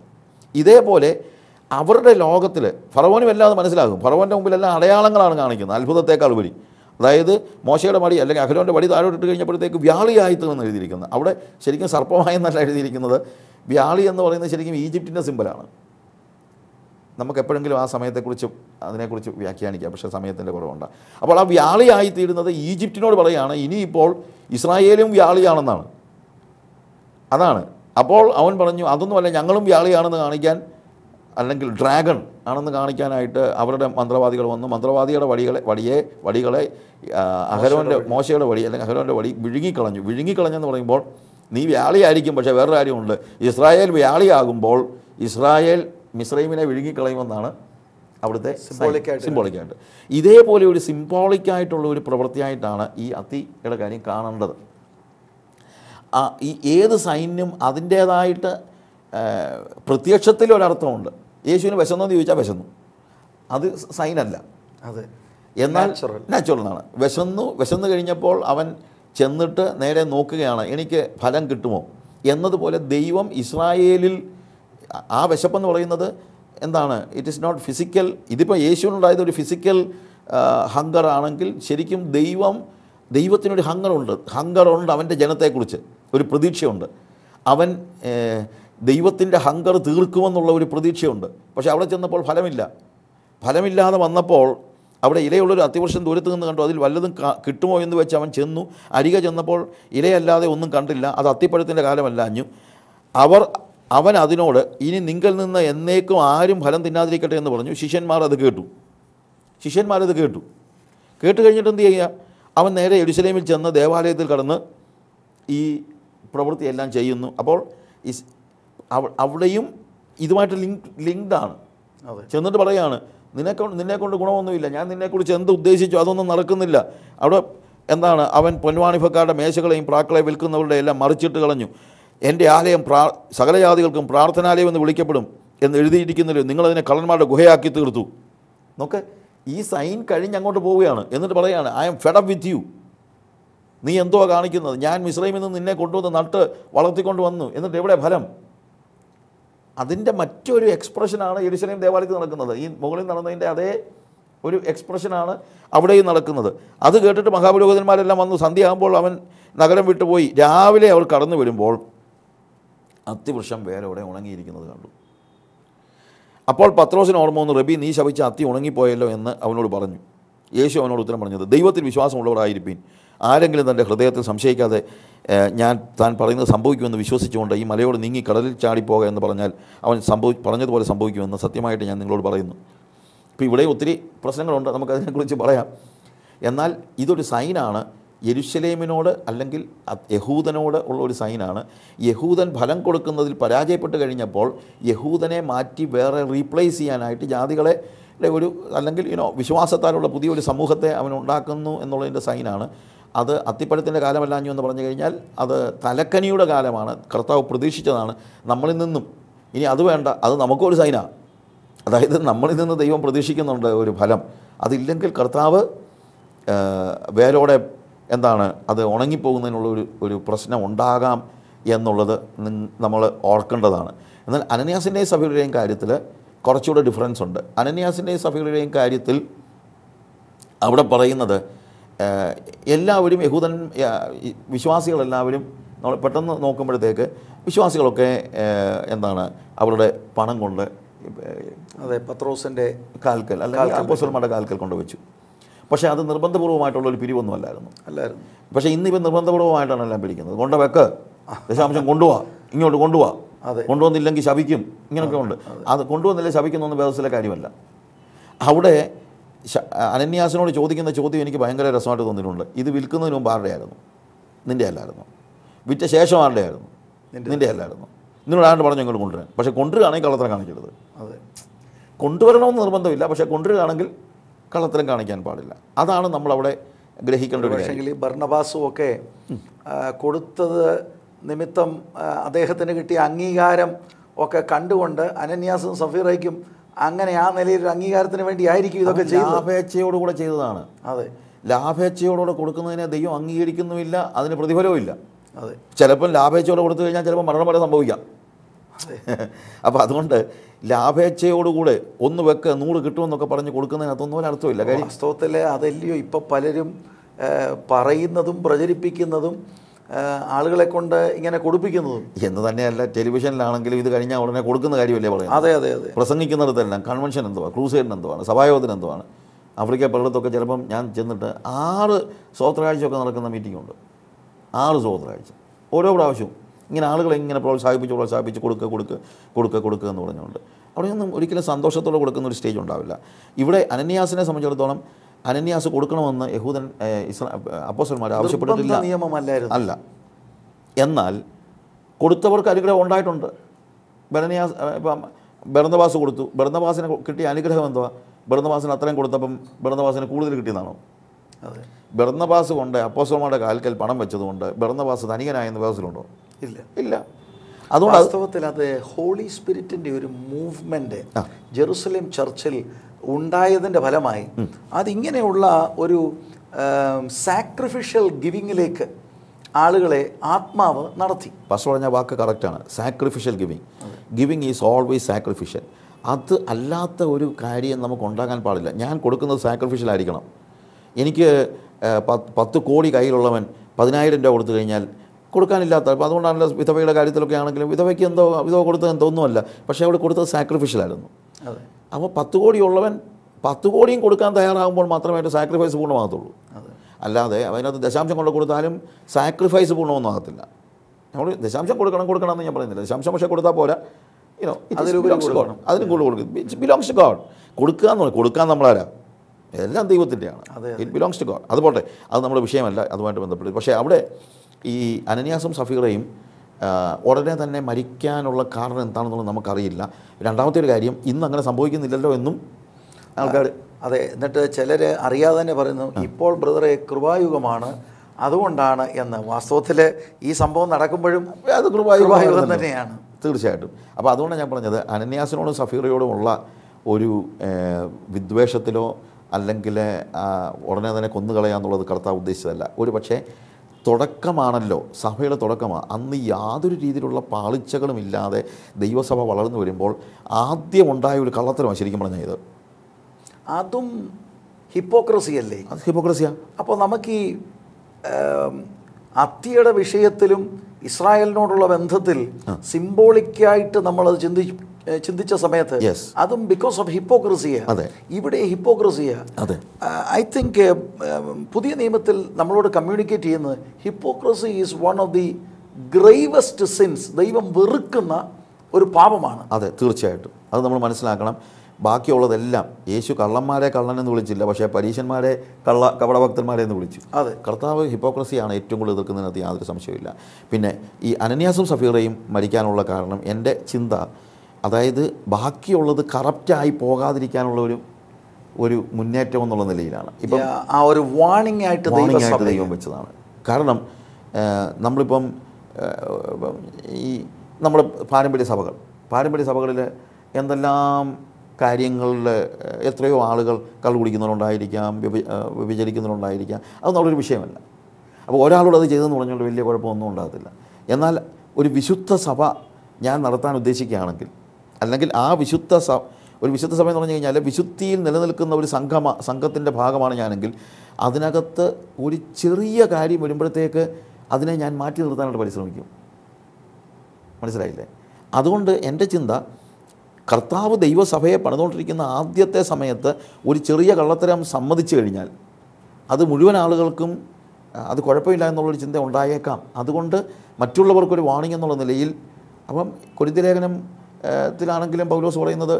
ഇതേപോലെ അവരുടെ ലോകത്തിൽ ഫറവോനും എല്ലാം അത് മനസ്സിലാകും. ഫറവോന്റെ മുമ്പിലെല്ലാം അടയാളങ്ങളാണ് കാണിക്കുന്നത്. അത്ഭുതത്തേക്കാൾ ഉപരി. അതായത് മോശയുടെ മടി അല്ലെങ്കിൽ അഖിലോന്റെ വടി താഴോട്ടിട്ട് കഴിഞ്ഞപ്പോഴത്തേക്ക് എന്ന് എഴുതിയിരിക്കുന്നത്. അവിടെ ശരിക്കും സർപ്പമായെന്നല്ല എഴുതിയിരിക്കുന്നത്. വ്യാളി എന്ന് പറയുന്നത് ശരിക്കും ഈജിപ്തിന്റെ സിമ്പലാണ്. നമുക്ക് എപ്പോഴെങ്കിലും ആ സമയത്തെക്കുറിച്ച് അതിനെക്കുറിച്ച് വ്യാഖ്യാനിക്കാം. പക്ഷേ സമയത്തിന്റെ കുറവുണ്ട്. അപ്പോൾ ആ വ്യാളിയായിത്തീരുന്നത് ഈജിപ്തിനോട് പറയുകയാണ് ഇനിയിപ്പോൾ ഇസ്രായേലും വ്യാളിയാണെന്നാണ്. അതാണ്. അപ്പോൾ അവൻ പറഞ്ഞു അതൊന്നുമല്ല ഞങ്ങളും വ്യാളിയാണെന്ന് കാണിക്കാൻ അല്ലെങ്കിൽ ഡ്രാഗൺ ആണെന്ന് കാണിക്കാനായിട്ട് അവരുടെ മന്ത്രവാദികൾ വന്നു. മന്ത്രവാദിയുടെ വടികളെ വടിയെ വടികളെ അഹരോന്റെ മോശയുടെ വടി. അല്ലെങ്കിൽ അഹരോന്റെ വടി വിഴുങ്ങിക്കളഞ്ഞു. വിഴുങ്ങിക്കളഞ്ഞെന്ന് പറയുമ്പോൾ നീ വ്യാളിയായിരിക്കും പക്ഷേ വേറൊരു കാര്യമുണ്ട്. ഇസ്രായേൽ വ്യാളിയാകുമ്പോൾ ഇസ്രായേൽ മിസ്രൈമിനെ വിഴുങ്ങിക്കളയുമെന്നാണ് അവിടുത്തെ സിംബോളിക്കായിട്ട് ഇതേപോലെ ഒരു സിംബോളിക്കായിട്ടുള്ള ഒരു പ്രവൃത്തിയായിട്ടാണ് ഈ അത്തിയുടെ കാര്യം കാണേണ്ടത്. ഈ ഏത് സൈന്യം അതിന്റേതായിട്ട് പ്രത്യക്ഷത്തിൽ ഒരർത്ഥമുണ്ട് യേശുവിന് വിശന്നോ എന്ന് ചോദിച്ചാൽ വിശന്നു. അത് സൈനല്ല. അതെ. എന്നാൽ നാച്ചുറൽ എന്നാണ് വിശന്നു വിശന്നു കഴിഞ്ഞപ്പോൾ അവൻ ചെന്നിട്ട് നേരെ നോക്കുകയാണ് എനിക്ക് ഫലം കിട്ടുമോ? എന്നതുപോലെ ദൈവം ഇസ്രായേലിൽ ആ- വിശപ്പെന്ന് പറയുന്നത് എന്താണ്? ഇറ്റ് ഇസ് നോട്ട് ഫിസിക്കൽ ഇതിപ്പോൾ യേശുവിനുണ്ടായത് ഒരു ഫിസിക്കൽ ഹങ്കർ ആണെങ്കിൽ ശരിക്കും ദൈവം ദൈവത്തിനൊരു ഹങ്കറുണ്ട് ഹങ്കറുണ്ട് അവന്റെ ജനത്തെക്കുറിച്ച്. ഒരു പ്രതീക്ഷയുണ്ട്. അവൻ ദൈവത്തിന്റെ ഹങ്കർ തീർക്കുമെന്നുള്ള ഒരു പ്രതീക്ഷയുണ്ട്. പക്ഷേ അവിടെ ചെന്നപ്പോൾ ഫലമില്ല. ഫലമില്ലാതെ വന്നപ്പോൾ അവിടെ ഇലയുള്ളൊരു അത്യവർഷം ദൂരത്ത് നിന്ന് കണ്ടു. അതിൽ വല്ലതും കിട്ടുമോ എന്ന് വെച്ച് അവൻ ചെന്നു. അരികെ ചെന്നപ്പോൾ ഇലയല്ലാതെ ഒന്നും കണ്ടില്ല. അത് അത്തിപ്പഴത്തിന്റെ കാലമല്ല അഞ്ഞു അവർ അവൻ അതിനോട് ഇനി നിങ്ങൾ നിന്ന് എന്നേക്കും ആരും ഫലം തിന്നാതിരിക്കട്ടെ എന്ന് പറഞ്ഞു. ശിഷ്യന്മാർ അത് കേട്ടു. ശിഷ്യന്മാരത് കേട്ടു. കേട്ട് കഴിഞ്ഞിട്ട് എന്ത് ചെയ്യുക? അവൻ നേരെ എരുസലേമിൽ ചെന്ന് ദേവാലയത്തിൽ കടന്ന് ഈ പ്രവൃത്തിയെല്ലാം ചെയ്യുന്നു. അപ്പോൾ ഇസ് അവിടെയും ഇതുമായിട്ട് ലിങ്ക് ലിങ്ക്ഡാണ്. അതെ. ചെന്നിട്ട് പറയാണ് നിന്നെക്കൊണ്ട് നിന്നെക്കൊണ്ട് ഗുണമൊന്നുമില്ല. ഞാൻ നിന്നെക്കുറിച്ച് എന്ത് ഉദ്ദേശിച്ചു അതൊന്നും നടക്കുന്നില്ല. അവിടെ എന്താണ് അവൻ പൊൻവാണിഭക്കാരുടെ മേശകളെയും പ്രാക്കളെ വിൽക്കുന്നവരുടെ എല്ലാം മറിച്ചിട്ട് കളഞ്ഞു. എന്റെ ആലയം പ്രാ സകലജാതികൾക്കും പ്രാർത്ഥനാലയം എന്ന് വിളിക്കപ്പെടും എന്ന് എഴുതിയിരിക്കുന്നില്ല നിങ്ങളതിനെ കള്ളന്മാരുടെ ഗുഹയാക്കി തീർത്തു. നോക്ക് ഈ സൈൻ കഴിഞ്ഞ് അങ്ങോട്ട് പോവുകയാണ്. എന്നിട്ട് പറയുകയാണ് I am fed up with you. നീ എന്തോ കാണിക്കുന്നത്? ഞാൻ മിശ്രമിൽ നിന്ന് നിന്നെ കൊണ്ടുവന്ന് നട്ട് വളർത്തിക്കൊണ്ട് വന്നു. എന്നിട്ട് എവിടെ ഫലം? അതിന്റെ മറ്റൊരു എക്സ്പ്രഷനാണ് യെരുശലേം ദേവാലയത്തിൽ നടക്കുന്നത്. ഈ മുകളിൽ നടന്നതിന്റെ അതേ ഒരു എക്സ്പ്രഷനാണ് അവിടെയും നടക്കുന്നത്. അത് കേട്ടിട്ട് മഹാപുരോഹിതന്മാരെല്ലാം വന്നു. സന്ധ്യയാകുമ്പോൾ അവൻ നഗരം വിട്ടുപോയി രാവിലെ അവൾ കടന്നു വരുമ്പോൾ അത്തിവൃക്ഷം വേരോടെ ഉണങ്ങിയിരിക്കുന്നത് കണ്ടു. അപ്പോൾ പത്രോസിന് ഓർമ്മ വന്നു റബി നീ ശവിച്ച അത്തി ഉണങ്ങിപ്പോയല്ലോ എന്ന് അവനോട് പറഞ്ഞു. യേശു അവനോട് ഉത്തരം പറഞ്ഞത് ദൈവത്തിൽ വിശ്വാസമുള്ളവരായിരിപ്പീൻ ആരെങ്കിലും തന്റെ ഹൃദയത്തിൽ സംശയിക്കാതെ ഞാൻ താൻ പറയുന്നത് സംഭവിക്കുമെന്ന് വിശ്വസിച്ചുകൊണ്ട് ഈ മലയോട് നീങ്ങി കടലിൽ ചാടിപ്പോക എന്ന് പറഞ്ഞാൽ അവൻ സംഭവി പറഞ്ഞതുപോലെ സംഭവിക്കുമെന്ന് സത്യമായിട്ട് ഞാൻ നിങ്ങളോട് പറയുന്നു. ഇപ്പോൾ ഇവിടെ ഒത്തിരി പ്രശ്നങ്ങളുണ്ട്. നമുക്കതിനെക്കുറിച്ച് പറയാം. എന്നാൽ ഇതൊരു സൈനാണ്. യെരുശലേമിനോട് അല്ലെങ്കിൽ യഹൂദനോട് ഉള്ള ഒരു സൈനാണ്. യഹൂദൻ ഫലം കൊടുക്കുന്നതിൽ പരാജയപ്പെട്ട് കഴിഞ്ഞപ്പോൾ യഹൂദനെ മാറ്റി വേറെ റീപ്ലേസ് ചെയ്യാനായിട്ട് ജാതികളെ ഒരു അല്ലെങ്കിൽ യുനോ വിശ്വാസത്താലുള്ള പുതിയൊരു സമൂഹത്തെ അവൻ ഉണ്ടാക്കുന്നു എന്നുള്ളതിന്റെ സൈനാണ്. അത് അത്തിപ്പഴത്തിന്റെ കാലമല്ലാഞ്ഞു എന്ന് പറഞ്ഞു കഴിഞ്ഞാൽ അത് തലക്കനിയുടെ കാലമാണ്. കർത്താവ് പ്രതീക്ഷിച്ചതാണ് നമ്മളിൽ നിന്നും. ഇനി അത് വേണ്ട അത് നമുക്കൊരു സൈനാണ് അതായത് നമ്മളിൽ നിന്ന് ദൈവം പ്രതീക്ഷിക്കുന്നുണ്ട് ഒരു ഫലം. അതില്ലെങ്കിൽ കർത്താവ് വേരോടെ എന്താണ് അത് ഉണങ്ങിപ്പോകുന്നതിനുള്ള ഒരു ഒരു പ്രശ്നം ഉണ്ടാകാം എന്നുള്ളത് നമ്മൾ ഓർക്കേണ്ടതാണ്. എന്നാൽ അനന്യാസിന്റെയും സഭയുടെയും കാര്യത്തിൽ കുറച്ചുകൂടെ ഡിഫറൻസ് ഉണ്ട്. അനന്യാസിന്റെയും സഭയുടെയും കാര്യത്തിൽ അവിടെ പറയുന്നത് എല്ലാവരും യഹൂദൻ വിശ്വാസികളെല്ലാവരും നമ്മൾ പെട്ടെന്ന് നോക്കുമ്പോഴത്തേക്ക് വിശ്വാസികളൊക്കെ എന്താണ് അവരുടെ പണം കൊണ്ട് അതെ പത്രോസിന്റെ കാൽക്കൽ അല്ലെങ്കിൽ അപ്പോസ്റ്റലന്മാരുടെ കാൽക്കൽ കൊണ്ട് വെച്ചു. പക്ഷേ അത് നിർബന്ധപൂർവമായിട്ടുള്ള ഒരു പിരിവൊന്നും അല്ലായിരുന്നു. അല്ലായിരുന്നു. പക്ഷേ ഇന്ന് ഇവൻ നിർബന്ധപൂർവമായിട്ടാണ് എല്ലാം പിടിക്കുന്നത്. കൊണ്ട് വെക്ക്. ദശാംശം കൊണ്ടുപോവാ ഇങ്ങോട്ട് കൊണ്ടുപോവാ അതെ. കൊണ്ടുവന്നില്ലെങ്കിൽ ശപിക്കും. ഇങ്ങനെയൊക്കെ ഉണ്ട്. അത്. കൊണ്ടുവന്നില്ല ശപിക്കുന്നൊന്നും വേദസിലെ കാര്യമല്ല. അവിടെ അനന്യാസിനോട് ചോദിക്കുന്ന ചോദ്യം എനിക്ക് ഭയങ്കര രസമായിട്ട് തോന്നിയിട്ടുണ്ട്. ഇത് വിൽക്കുന്നതിന് മുമ്പ് ആരുടെ ആയിരുന്നു നിന്റെ അല്ലായിരുന്നു. വിറ്റ ശേഷം ആരുടെ ആയിരുന്നു നിന്റെ അല്ലായിരുന്നു. നിന്നോട് ആണ്ട് പറഞ്ഞു ഞങ്ങൾ കൊണ്ടുവരാൻ? പക്ഷേ കൊണ്ടുവരികയാണെങ്കിൽ കള്ളത്തരം കാണിക്കരുത്. അതെ. കൊണ്ടുവരണമെന്ന് നിർബന്ധമില്ല. പക്ഷേ കൊണ്ടുവരികയാണെങ്കിൽ കള്ളത്തരം കാണിക്കാൻ പാടില്ല. അതാണ് നമ്മളവിടെ ഗ്രഹിക്കേണ്ട ഒരു ഈ ഭർണബാസും ഒക്കെ കൊടുത്തത് നിമിത്തം അദ്ദേഹത്തിന് കിട്ടിയ അംഗീകാരം ഒക്കെ കണ്ടുകൊണ്ട് അനന്യാസും സഫീറയ്ക്കും അങ്ങനെ ആ നിലയിൽ ഒരു അംഗീകാരത്തിന് വേണ്ടി ആയിരിക്കും ഇതൊക്കെ ചെയ്തത്. ലാഭേച്ഛയോടുകൂടെ ചെയ്തതാണ്. അതെ. ലാഭേച്ഛയോടുകൂടെ കൊടുക്കുന്നതിനെ ദൈവം അംഗീകരിക്കുന്നുമില്ല അതിന് പ്രതിഫലവും ഇല്ല അതെ. ചിലപ്പം ലാഭേച്ഛയോടെ കൊടുത്തു കഴിഞ്ഞാൽ ചിലപ്പോൾ മരണം വരെ സംഭവിക്കാം. അപ്പോൾ അതുകൊണ്ട് ലാഭേച്ഛയോടുകൂടെ ഒന്ന് വെക്ക് നൂറ് കിട്ടുമെന്നൊക്കെ പറഞ്ഞ് കൊടുക്കുന്നതിനകത്തൊന്നും ഒരു അർത്ഥമില്ല കാര്യം വാസ്തവത്തിൽ അതല്ലയോ? ഇപ്പം പലരും പറയുന്നതും പ്രചരിപ്പിക്കുന്നതും ആളുകളെ കൊണ്ട് ഇങ്ങനെ കൊടുപ്പിക്കുന്നതും. എന്ന് തന്നെയല്ല ടെലിവിഷനിലാണെങ്കിലും ഇത് കഴിഞ്ഞാൽ ഉടനെ കൊടുക്കുന്ന കാര്യമല്ലേ പറയുന്നത്? അതെ അതെ അതെ. പ്രസംഗിക്കുന്നിടത്തെല്ലാം കൺവെൻഷൻ എന്തുവാ? ക്രൂസൈഡിന് എന്തുവാണ്? സഭായോഗത്തിന് എന്തുവാണ്? ആഫ്രിക്ക പലയിടത്തൊക്കെ ചിലപ്പം ഞാൻ ചെന്നിട്ട് ആറ് സ്വോത്രാഴ്ചയൊക്കെ നടക്കുന്ന മീറ്റിംഗ് ഉണ്ട്. ആറ് സ്വോത്രാഴ്ച. ഓരോ പ്രാവശ്യവും ഇങ്ങനെ ആളുകളെ ഇങ്ങനെ പ്രോത്സാഹിപ്പിച്ച് പ്രോത്സാഹിപ്പിച്ച് കൊടുക്കുക കൊടുക്കുക കൊടുക്കുക കൊടുക്കുക എന്ന് പറഞ്ഞുകൊണ്ട്. അവിടെയൊന്നും ഒരിക്കലും സന്തോഷത്തോടെ കൊടുക്കുന്ന ഒരു സ്റ്റേജ് ഉണ്ടാവില്ല. ഇവിടെ അനന്യാസിനെ സംബന്ധിച്ചിടത്തോളം അനന്യാസ് കൊടുക്കണമെന്ന് യഹൂദൻ ഇസ്ലാ അപ്പോസന്മാർ ആവശ്യപ്പെട്ടിട്ടില്ല. നിയമമല്ലായിരുന്നു. അല്ല. എന്നാൽ കൊടുത്തവർക്ക് അനുഗ്രഹം ഉണ്ടായിട്ടുണ്ട്. ബരനിയാസ് ഇപ്പം ബെർന്നബാസ് കൊടുത്തു. ബെർന്നബാസിന് കിട്ടിയ അനുഗ്രഹം എന്തുവാ? ബെർന്നബാസിന് അത്രയും കൊടുത്തപ്പം ബെർന്നബാസിന് കൂടുതൽ കിട്ടിയതാണോ ബെർന്നബാസ് കൊണ്ട് അപ്പോസന്മാരുടെ കാൽക്കൽ പണം വെച്ചതുകൊണ്ട് ബെർന്നബാസ് ധനികനായെന്ന് വ്യവസ്ഥയിലുണ്ടോ ഇല്ല. ഇല്ല. അതുകൊണ്ട് അത് വാസ്തവത്തിൽ അത് ഹോളി സ്പിരിറ്റിന്റെ ഒരു മൂവ്മെന്റ് ജെറുസലേം ചർച്ചിൽ ഉണ്ടായതിന്റെ ഫലമായി അതിങ്ങനെയുള്ള ഒരു സാക്രിഫിഷ്യൽ ഗിവിങ്ങിലേക്ക് ആളുകളെ ആത്മാവ് നടത്തി. ഫസ്റ്റ് പറഞ്ഞ വാക്ക് കറക്റ്റാണ് sacrificial giving giving is always sacrificial അത് അല്ലാത്ത ഒരു കാര്യം നമുക്ക് ഉണ്ടാകാൻ പാടില്ല. ഞാൻ കൊടുക്കുന്നത് സാക്രിഫിഷ്യൽ ആയിരിക്കണം. എനിക്ക് പത്ത് കോടി കയ്യിലുള്ളവൻ പതിനായിരം രൂപ കൊടുത്തു കഴിഞ്ഞാൽ കൊടുക്കാനില്ലാത്ത അപ്പോൾ അതുകൊണ്ടാണല്ലോ വിധവയുടെ കാര്യത്തിലൊക്കെ ആണെങ്കിലും വിധവയ്ക്ക് എന്തോ വിധവ കൊടുത്തത് എന്തോ ഒന്നുമല്ല. പക്ഷേ അവിടെ കൊടുത്തത് സാക്രിഫിഷ്യലായിരുന്നു അപ്പോൾ പത്ത് കോടി ഉള്ളവൻ പത്ത് കോടിയും കൊടുക്കാൻ തയ്യാറാകുമ്പോൾ മാത്രമേ അതിന്റെ സാക്രിഫൈസ് പൂർണമാകത്തുള്ളൂ. അല്ലാതെ അതിനകത്ത് ദശാംശം കൊണ്ട് കൊടുത്താലും സാക്രിഫൈസ് പൂർണമൊന്നും ആകത്തില്ല. നമ്മൾ ദശാംശം കൊടുക്കണം കൊടുക്കണം എന്ന് ഞാൻ പറയുന്നില്ല. ദശാംശം പക്ഷേ കൊടുത്താൽ പോരാ. യുനോ അതിലുപരി ഗോഡ് അതിന് കൂടുതൽ കൊടുക്കും. ഇറ്റ് ബിലോങ്സ് ടു ഗോഡ് കൊടുക്കുക എന്ന് പറയും കൊടുക്കാൻ നമ്മളാരാ? എല്ലാം ദൈവത്തിന്റെയാണ്. ഇറ്റ് ബിലോങ്സ് ടു ഗോഡ് അത് പോട്ടെ. അത് നമ്മുടെ വിഷയമല്ല. അതുമായിട്ട് ബന്ധപ്പെട്ട് പക്ഷേ അവിടെ ഈ അനന്യാസും സഫീറയും ഉടനെ തന്നെ മരിക്കാനുള്ള കാരണം എന്താണെന്നുള്ളത് നമുക്കറിയില്ല. രണ്ടാമത്തെ ഒരു കാര്യം ഇന്ന് അങ്ങനെ സംഭവിക്കുന്നില്ലല്ലോ എന്നും ആൾക്കാർ അതെ എന്നിട്ട് ചിലർ അറിയാതെ തന്നെ പറയുന്നു ഇപ്പോൾ ബ്രദറെ കൃപായുഗമാണ് അതുകൊണ്ടാണ് എന്ന്. വാസ്തവത്തിൽ ഈ സംഭവം നടക്കുമ്പോഴും അത് കൃപായുഗം തന്നെയാണ്. തീർച്ചയായിട്ടും. അപ്പോൾ അതുകൊണ്ടാണ് ഞാൻ പറഞ്ഞത് അനന്യാസിനോടും സഫീറയോടുമുള്ള ഒരു വിദ്വേഷത്തിലോ അല്ലെങ്കിൽ ഉടനെ തന്നെ കൊന്നുകളയാന്നുള്ളത് കർത്താവ് ഉദ്ദേശിച്ചതല്ല. ഒരു പക്ഷേ തുടക്കമാണല്ലോ. സഭയുടെ തുടക്കമാണ് അന്ന് യാതൊരു രീതിയിലുള്ള പാളിച്ചകളും ഇല്ലാതെ ദൈവസഭ വളർന്നു വരുമ്പോൾ ആദ്യമുണ്ടായ ഒരു കള്ളത്തരമാണ് ശരിക്കും പറഞ്ഞാൽ ഇത്. അതും ഹിപ്പോക്രസി അല്ലേ? അത് ഹിപ്പോക്രസിയാണ് അപ്പോൾ നമുക്ക് ഈ അത്തിയുടെ വിഷയത്തിലും ഇസ്രായേലിനോടുള്ള ബന്ധത്തിൽ സിംബോളിക്കായിട്ട് നമ്മളത് ചിന്തി ഏ, ചിന്തിച്ച സമയത്ത് അതും ബിക്കോസ് ഓഫ് ഹിപ്പോക്രസിയ അതെ. ഇവിടെ ഹിപ്പോക്രസിയ അതെ. ഐ തിങ്ക് പുതിയ നിയമത്തിൽ നമ്മളോട് കമ്മ്യൂണിക്കേറ്റ് ചെയ്യുന്നത് hypocrisy is one of the gravest sins ദൈവം വെറുക്കുന്ന ഒരു പാപമാണ്. അതെ തീർച്ചയായിട്ടും. അത് നമ്മൾ മനസ്സിലാക്കണം. ബാക്കിയുള്ളതെല്ലാം യേശു കള്ളന്മാരെ കള്ളൻ എന്ന് വിളിച്ചില്ല പക്ഷേ പരീശന്മാരെ കള്ള കപടഭക്തന്മാരെ എന്ന് വിളിച്ചു. അതെ. കർത്താവ് ഹിപ്പോക്രസിയാണ് ഏറ്റവും കൂടുതൽ എതിർക്കുന്നതിനകത്ത് യാതൊരു സംശയമില്ല പിന്നെ ഈ അനന്യാസും സഫീറയും മരിക്കാനുള്ള കാരണം എന്റെ ചിന്ത അതായത് ബാക്കിയുള്ളത് കറപ്റ്റായി പോകാതിരിക്കാനുള്ള ഒരു ഒരു മുന്നേറ്റം എന്നുള്ള നിലയിലാണ്. ഇപ്പം ആ ഒരു വാണിംഗ് ആയിട്ട് വാണിംഗ് ആയിട്ട് ദൈവം വെച്ചതാണ്. കാരണം നമ്മളിപ്പം ഈ നമ്മുടെ പാരമ്പര്യ സഭകൾ പാരമ്പര്യ സഭകളിൽ എന്തെല്ലാം കാര്യങ്ങളിൽ എത്രയോ ആളുകൾ കള്ളു കുടിക്കുന്നവരുണ്ടായിരിക്കാം വ്യഭി ആ, വ്യഭിചരിക്കുന്നവരുണ്ടായിരിക്കാം വിഷയമല്ല. അപ്പോൾ ഒരാളോട് അത് ചെയ്തെന്ന് പറഞ്ഞുകൊണ്ട് വലിയ കുഴപ്പമൊന്നും ഉണ്ടാകത്തില്ല. എന്നാൽ ഒരു വിശുദ്ധ സഭ ഞാൻ നടത്താൻ ഉദ്ദേശിക്കുകയാണെങ്കിൽ അല്ലെങ്കിൽ ആ വിശുദ്ധ സ ഒരു വിശുദ്ധ സഭ എന്ന് പറഞ്ഞു കഴിഞ്ഞാൽ വിശുദ്ധിയിൽ നിലനിൽക്കുന്ന ഒരു സംഘമ സംഘത്തിന്റെ ഭാഗമാണ് ഞാനെങ്കിൽ അതിനകത്ത് ഒരു ചെറിയ കാര്യം വരുമ്പോഴത്തേക്ക് അതിനെ ഞാൻ മാറ്റി നിർത്താനായിട്ട് പരിശ്രമിക്കും. മനസ്സിലായില്ലേ? അതുകൊണ്ട് എന്റെ ചിന്ത കർത്താവ് ദൈവസഭയെ പണിതുകൊണ്ടിരിക്കുന്ന ആദ്യത്തെ സമയത്ത് ഒരു ചെറിയ കള്ളത്തരം സമ്മതിച്ചു കഴിഞ്ഞാൽ അത് മുഴുവൻ ആളുകൾക്കും അത് കുഴപ്പമില്ല എന്നുള്ളൊരു ചിന്ത ഉണ്ടായേക്കാം. അതുകൊണ്ട് മറ്റുള്ളവർക്കൊരു വാണിംഗ് എന്നുള്ള നിലയിൽ അപ്പം കൊരിന്തിലേഖനം ത്തിലാണെങ്കിലും പൗലോസ് പറയുന്നത്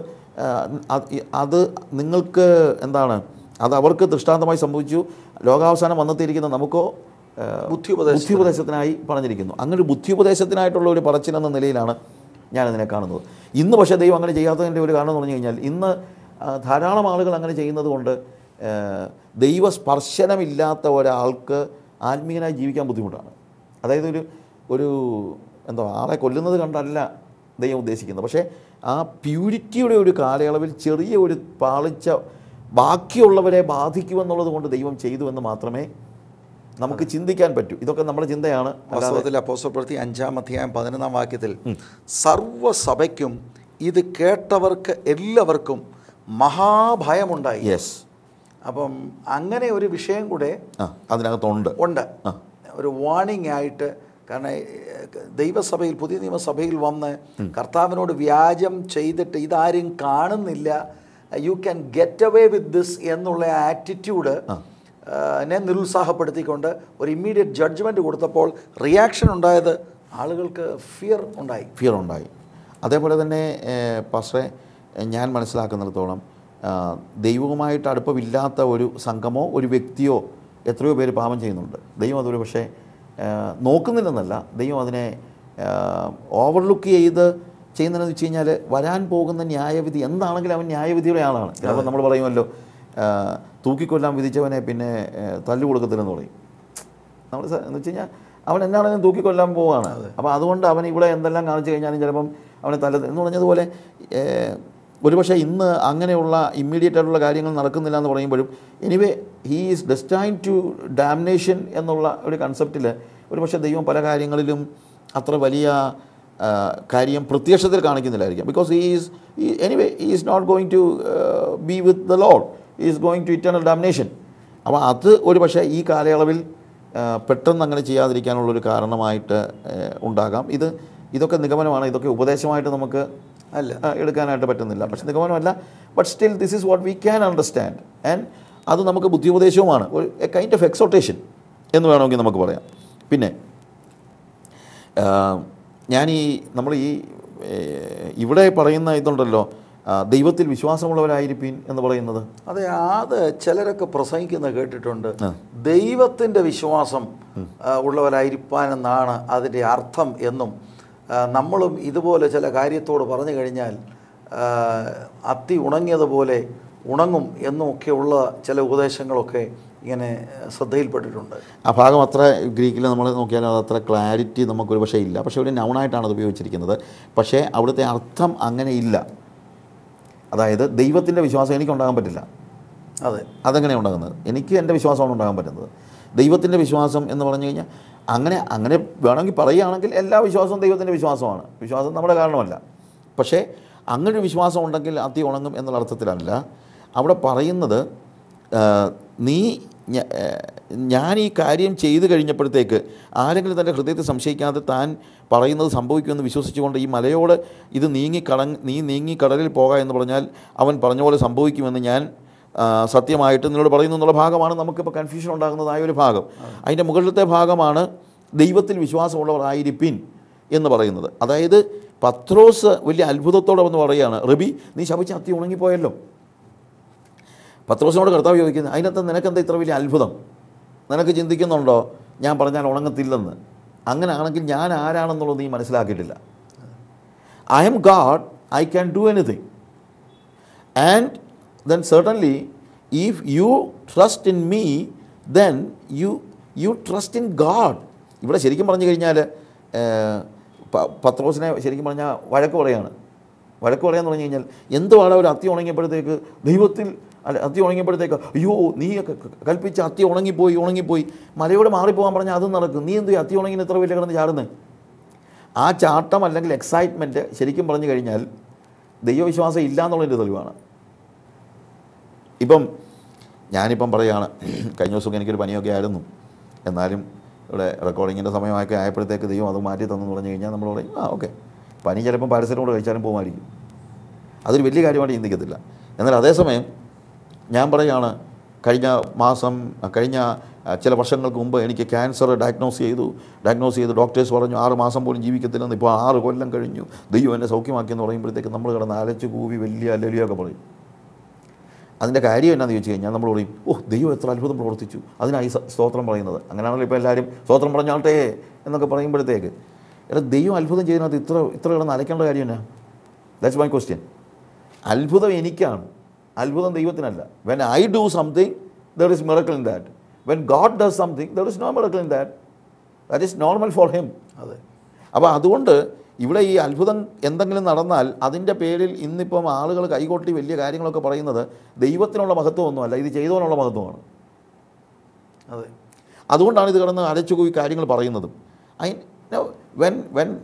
അത് നിങ്ങൾക്ക് എന്താണ് അത് അവർക്ക് ദൃഷ്ടാന്തമായി സംഭവിച്ചു. ലോകാവസാനം വന്നെത്തിയിരിക്കുന്ന നമുക്കോ. ബുദ്ധിയുപദേശത്തിനായി പറഞ്ഞിരിക്കുന്നു. അങ്ങനെ ഒരു ബുദ്ധിയുപദേശത്തിനായിട്ടുള്ള ഒരു പറച്ചിലെന്ന നിലയിലാണ് ഞാനതിനെ കാണുന്നത്. ഇന്ന് പക്ഷേ ദൈവം അങ്ങനെ ചെയ്യാത്തതിന്റെ ഒരു കാരണം എന്ന് പറഞ്ഞു കഴിഞ്ഞാൽ ഇന്ന് ധാരാളം ആളുകൾ അങ്ങനെ ചെയ്യുന്നത് കൊണ്ട് ദൈവസ്പർശനമില്ലാത്ത ഒരാൾക്ക് ആത്മീയനായി ജീവിക്കാൻ ബുദ്ധിമുട്ടാണ്. അതായത് ഒരു ഒരു എന്തോ ആളെ കൊല്ലുന്നത് കണ്ടല്ല ദൈവം ഉദ്ദേശിക്കുന്നത്. പക്ഷേ ആ പ്യൂരിറ്റിയുടെ ഒരു കാലയളവിൽ ചെറിയ ഒരു പാളിച്ച ബാക്കിയുള്ളവരെ ബാധിക്കുമെന്നുള്ളത് കൊണ്ട് ദൈവം ചെയ്തു എന്ന് മാത്രമേ നമുക്ക് ചിന്തിക്കാൻ പറ്റൂ. ഇതൊക്കെ നമ്മുടെ ചിന്തയാണ്. വാസ്തവത്തിൽ അഞ്ചാം അധ്യായം പതിനൊന്നാം വാക്യത്തിൽ സർവസഭയ്ക്കും ഇത് കേട്ടവർക്ക് എല്ലാവർക്കും മഹാഭയമുണ്ടായി. യെസ് അപ്പം അങ്ങനെ ഒരു വിഷയം കൂടെ അതിനകത്തുണ്ട്. ഉണ്ട്. ഒരു വാണിംഗ് ആയിട്ട് കാരണം ദൈവസഭയിൽ പുതിയ നിയമസഭയിൽ വന്ന് കർത്താവിനോട് വ്യാജം ചെയ്തിട്ട് ഇതാരും കാണുന്നില്ല you can get away with this എന്നുള്ള ആറ്റിറ്റ്യൂഡ് എന്നെ നിരുത്സാഹപ്പെടുത്തിക്കൊണ്ട് ഒരു ഇമ്മീഡിയറ്റ് ജഡ്ജ്മെന്റ് കൊടുത്തപ്പോൾ റിയാക്ഷൻ ഉണ്ടായത് ആളുകൾക്ക് ഫിയർ ഉണ്ടായി. ഫിയർ ഉണ്ടായി. അതേപോലെ തന്നെ പക്ഷേ ഞാൻ മനസ്സിലാക്കുന്നിടത്തോളം ദൈവവുമായിട്ട് അടുപ്പമില്ലാത്ത ഒരു സംഘമോ ഒരു വ്യക്തിയോ എത്രയോ പേര് പാപം ചെയ്യുന്നുണ്ട്. ദൈവം അതൊരു പക്ഷേ നോക്കുന്നില്ലെന്നല്ല. ദൈവം അതിനെ ഓവർലുക്ക് ചെയ്ത് ചെയ്യുന്നതെന്ന് വെച്ച് കഴിഞ്ഞാൽ വരാൻ പോകുന്ന ന്യായവിധി എന്താണെങ്കിലും അവൻ ന്യായവിധിയുടെ ആളാണ്. ചിലപ്പോൾ നമ്മൾ പറയുമല്ലോ തൂക്കിക്കൊല്ലാൻ വിധിച്ചവനെ പിന്നെ തല്ലു കൊടുക്കത്തില്ലെന്ന് പറയും. നമ്മൾ എന്ന് വെച്ച് കഴിഞ്ഞാൽ അവൻ എന്നാണെങ്കിലും തൂക്കിക്കൊല്ലാൻ പോവുകയാണ് അപ്പോൾ അതുകൊണ്ട് അവൻ ഇവിടെ എന്തെല്ലാം കാണിച്ചു കഴിഞ്ഞാലും ചിലപ്പം അവനെ തല്ല എന്ന് പറഞ്ഞതുപോലെ ഒരുപക്ഷെ ഇന്ന് അങ്ങനെയുള്ള ഇമ്മീഡിയറ്റ് ആയിട്ടുള്ള കാര്യങ്ങൾ നടക്കുന്നില്ല എന്ന് പറയുമ്പോഴും anyway he is destine to domination എന്നുള്ള ഒരു കൺസെപ്റ്റിൽ ഒരുപക്ഷെ ദൈവം പല കാര്യങ്ങളിലും അത്ര വലിയ കാര്യം പ്രത്യക്ഷത്തിൽ കാണിക്കുന്നില്ലായിരിക്കും. Because he is anyway he is not going to be with the lord he is going to eternal domination അപ്പോൾ അത് ഒരു പക്ഷേ ഈ കാലയളവിൽ പെട്ടെന്ന് അങ്ങനെ ചെയ്യാതിരിക്കാനുള്ളൊരു കാരണമായിട്ട് ഉണ്ടാകാം. ഇത് ഇതൊക്കെ നിഗമനമാണ് ഇതൊക്കെ ഉപദേശമായിട്ട് നമുക്ക് അല്ല എടുക്കാനായിട്ട് പറ്റുന്നില്ല. പക്ഷെ നിഗമനമല്ല but still this is what we can understand and അത് നമുക്ക് ബുദ്ധിയുപദേശവുമാണ്. ഒരു എ കൈൻഡ് ഓഫ് എക്സോട്ടേഷൻ എന്ന് വേണമെങ്കിൽ നമുക്ക് പറയാം. പിന്നെ ഞാൻ ഈ നമ്മൾ ഈ ഇവിടെ പറയുന്ന ഇതുണ്ടല്ലോ. ദൈവത്തിൽ വിശ്വാസമുള്ളവരായിരിപ്പീൻ എന്ന് പറയുന്നത്. അതെ അത് ചിലരൊക്കെ പ്രസംഗിക്കുന്നത് കേട്ടിട്ടുണ്ട്. ദൈവത്തിന്റെ വിശ്വാസം ഉള്ളവരായിരിക്കാൻ ഉള്ളവരായിരിക്കാനെന്നാണ് അതിന്റെ അർത്ഥം എന്നും. നമ്മളും ഇതുപോലെ ചില കാര്യത്തോട് പറഞ്ഞു കഴിഞ്ഞാൽ അത്തി ഉണങ്ങിയതുപോലെ ഉണങ്ങും എന്നുമൊക്കെയുള്ള ചില ഉപദേശങ്ങളൊക്കെ ഇങ്ങനെ ശ്രദ്ധയിൽപ്പെട്ടിട്ടുണ്ട്. ആ ഭാഗം അത്ര ഗ്രീക്കിൽ നമ്മൾ നോക്കിയാൽ അത് അത്ര ക്ലാരിറ്റി നമുക്കൊരു പക്ഷേ ഇല്ല. പക്ഷേ ഇവിടെ നൗണായിട്ടാണ് അത് ഉപയോഗിച്ചിരിക്കുന്നത്. പക്ഷേ അവിടുത്തെ അർത്ഥം അങ്ങനെ ഇല്ല. അതായത് ദൈവത്തിന്റെ വിശ്വാസം എനിക്കുണ്ടാകാൻ പറ്റില്ല. അതെ. അതെങ്ങനെയാണ് ഉണ്ടാകുന്നത്? എനിക്ക് എന്റെ വിശ്വാസമാണ് ഉണ്ടാകാൻ പറ്റുന്നത്. ദൈവത്തിന്റെ വിശ്വാസം എന്ന് പറഞ്ഞു കഴിഞ്ഞാൽ അങ്ങനെ അങ്ങനെ വേണമെങ്കിൽ പറയുകയാണെങ്കിൽ എല്ലാ വിശ്വാസവും ദൈവത്തിന്റെ വിശ്വാസമാണ്. വിശ്വാസം നമ്മുടെ കാരണമല്ല. പക്ഷേ അങ്ങനെ ഒരു വിശ്വാസം ഉണ്ടെങ്കിൽ അതി ഉണങ്ങും എന്നുള്ള അർത്ഥത്തിലല്ല. അവിടെ പറയുന്നത് നീ ഞാൻ ഈ കാര്യം ചെയ്തു കഴിഞ്ഞപ്പോഴത്തേക്ക് ആരെങ്കിലും തന്റെ ഹൃദയത്തെ സംശയിക്കാതെ താൻ പറയുന്നത് സംഭവിക്കുമെന്ന് വിശ്വസിച്ചുകൊണ്ട് ഈ മലയോട് ഇത് നീങ്ങി കട നീ നീങ്ങി കടലിൽ പോകാം എന്ന് പറഞ്ഞാൽ അവൻ പറഞ്ഞ പോലെ സംഭവിക്കുമെന്ന് ഞാൻ സത്യമായിട്ട് നിന്നോട് പറയുന്നു എന്നുള്ള ഭാഗമാണ് നമുക്കിപ്പോൾ കൺഫ്യൂഷൻ ഉണ്ടാകുന്നതായ ഒരു ഭാഗം. അതിന്റെ മുകളിലത്തെ ഭാഗമാണ് ദൈവത്തിൽ വിശ്വാസമുള്ളവരായിരിപ്പിൻ എന്ന് പറയുന്നത്. അതായത് പത്രോസ് വലിയ അത്ഭുതത്തോടെ വന്ന് പറയുകയാണ് റബി നീ ശപിച്ച് അത്തി ഉണങ്ങിപ്പോയല്ലോ. പത്രോസിനോട് കർത്താവ് ചോദിക്കുന്നത് അതിനകത്ത് നിനക്കെന്താ ഇത്ര വലിയ അത്ഭുതം? നിനക്ക് ചിന്തിക്കുന്നുണ്ടോ? ഞാൻ പറഞ്ഞാൽ ഉണങ്ങത്തില്ലെന്ന്. അങ്ങനെ ആണെങ്കിൽ ഞാൻ ആരാണെന്നുള്ളത് നീ മനസ്സിലാക്കിയിട്ടില്ല. I am God I can do anything and then certainly if you trust in me then you you trust in God. ഇവിടെ ശരിക്കും പറഞ്ഞു കഴിഞ്ഞാൽ പത്രോസിനെ ശരിക്കും പറഞ്ഞാൽ വഴക്ക് പറയാണ്. വഴക്ക് പറയാന്ന് പറഞ്ഞു കഴിഞ്ഞാൽ എന്തുവാണ് ഒരു അത്തി ഉണങ്ങിയപ്പോഴത്തേക്ക് ദൈവത്തിൽ അല്ല അത്തി ഉണങ്ങിയപ്പോഴത്തേക്ക് അയ്യോ നീ കൽപ്പിച്ച അത്തി ഉണങ്ങിപ്പോയി ഉണങ്ങിപ്പോയി. മലയോട് മാറിപ്പോകാൻ പറഞ്ഞാൽ അതും നടക്കും. നീ എന്തു അത്തി ഉണങ്ങിന് എത്ര വലിയ കിടന്ന് ചാടുന്നത് ആ ചാട്ടം അല്ലെങ്കിൽ എക്സൈറ്റ്മെന്റ് ശരിക്കും പറഞ്ഞു കഴിഞ്ഞാൽ ദൈവവിശ്വാസം ഇല്ല എന്നുള്ളതിന്റെ തെളിവാണ്. ഇപ്പം ഞാനിപ്പം പറയുകയാണ് കഴിഞ്ഞ ദിവസമൊക്കെ എനിക്കൊരു പനിയൊക്കെ ആയിരുന്നു. എന്നാലും ഇവിടെ റെക്കോർഡിങ്ങിന്റെ സമയമൊക്കെ ആയപ്പോഴത്തേക്ക് ദൈവം അത് മാറ്റി തന്നെന്ന് പറഞ്ഞു കഴിഞ്ഞാൽ നമ്മൾ പറയും ആ ഓക്കെ പനി ചിലപ്പം പാരസെറ്റമോൾ കഴിച്ചാലും പോകുമായിരിക്കും അതൊരു വലിയ കാര്യമായിട്ട് ചിന്തിക്കത്തില്ല. എന്നാൽ അതേസമയം ഞാൻ പറയുകയാണ് കഴിഞ്ഞ മാസം കഴിഞ്ഞ ചില വർഷങ്ങൾക്ക് മുമ്പ് എനിക്ക് ക്യാൻസർ ഡയഗ്നോസ് ചെയ്തു. ഡയഗ്നോസ് ചെയ്ത് ഡോക്ടേഴ്സ് പറഞ്ഞു ആറ് മാസം പോലും ജീവിക്കത്തില്ലെന്ന്. ഇപ്പോൾ ആറ് കൊല്ലം കഴിഞ്ഞു. ദൈവം എന്നെ സൗഖ്യമാക്കിയെന്ന് പറയുമ്പോഴത്തേക്ക് നമ്മൾ കിടന്ന് അലച്ചു കൂവി വലിയ അല്ലലിയൊക്കെ പറയും. അതിന്റെ കാര്യം എന്നാന്ന് ചോദിച്ചു കഴിഞ്ഞാൽ നമ്മൾ പറയും ഓ ദൈവം എത്ര അത്ഭുതം പ്രവർത്തിച്ചു. അതിനായി സ്തോത്രം പറയുന്നത്. അങ്ങനെയാണല്ലോ ഇപ്പോൾ എല്ലാവരും സ്തോത്രം പറഞ്ഞാട്ടെ എന്നൊക്കെ പറയുമ്പോഴത്തേക്ക്. എടാ ദൈവം അത്ഭുതം ചെയ്യുന്നത് ഇത്ര ഇത്ര കിടന്ന് അലക്കേണ്ട കാര്യം എന്നാ? ദാറ്റ്സ് മൈ ക്വസ്റ്റ്യൻ അത്ഭുതം എനിക്കാണ്. അത്ഭുതം ദൈവത്തിനല്ല. When I do something there is miracle in that when God does something there is no miracle in that that is normal for him അതെ. അപ്പോൾ അതുകൊണ്ട് ഇവിടെ ഈ അത്ഭുതം എന്തെങ്കിലും നടന്നാൽ അതിന്റെ പേരിൽ ഇന്നിപ്പം ആളുകൾ കൈകൊട്ടി വലിയ കാര്യങ്ങളൊക്കെ പറയുന്നത് ദൈവത്തിനുള്ള മഹത്വമൊന്നുമല്ല ഇത് ചെയ്തവനുള്ള മഹത്വമാണ്. അതെ. അതുകൊണ്ടാണ് ഇത് കിടന്ന് അലച്ചുപോയി കാര്യങ്ങൾ പറയുന്നതും. I when when